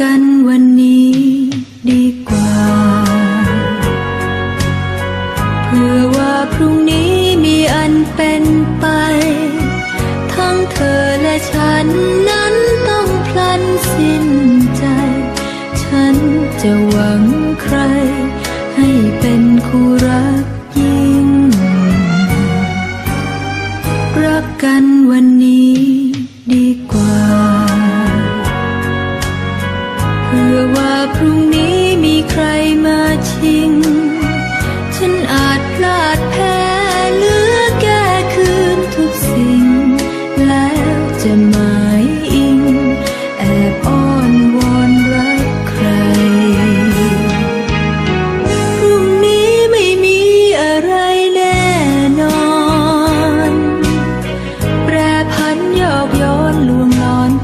กันวันนี้ดีกว่า เพื่อว่าพรุ่งนี้มีอันเป็นไป ทั้งเธอและฉันนั้นต้องพลันสิ้นใจ ฉันจะหวังใคร ให้เป็นคู่รักยิ่ง รักกัน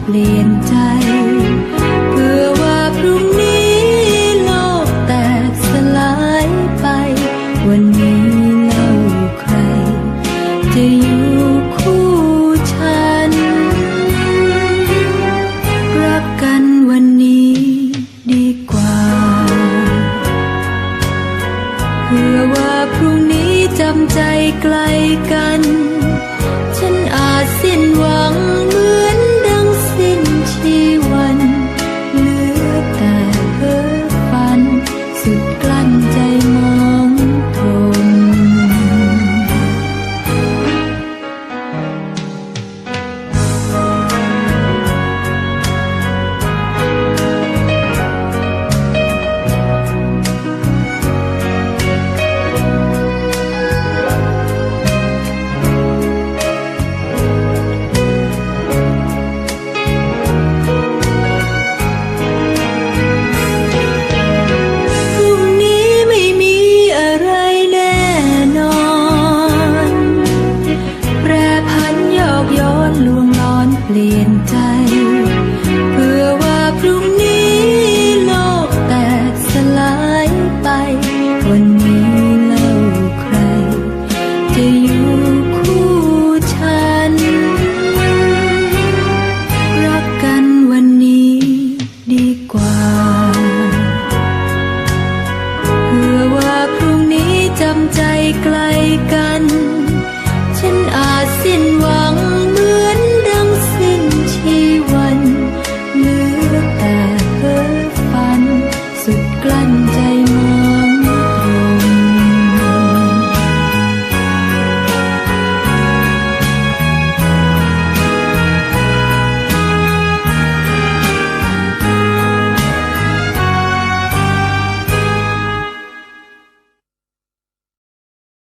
เปลี่ยนใจ เพื่อว่าพรุ่งนี้โลกแตกสลายไป วันนี้เล่าใคร จะอยู่คู่ฉัน รักกันวันนี้ดีกว่า เพื่อว่าพรุ่งนี้จำใจไกลกัน ฉันอาจสิ้นหวัง ลี่ยนใจ เพื่อว่าพรุ่งนี้โลกแตกสลายไปวันนี้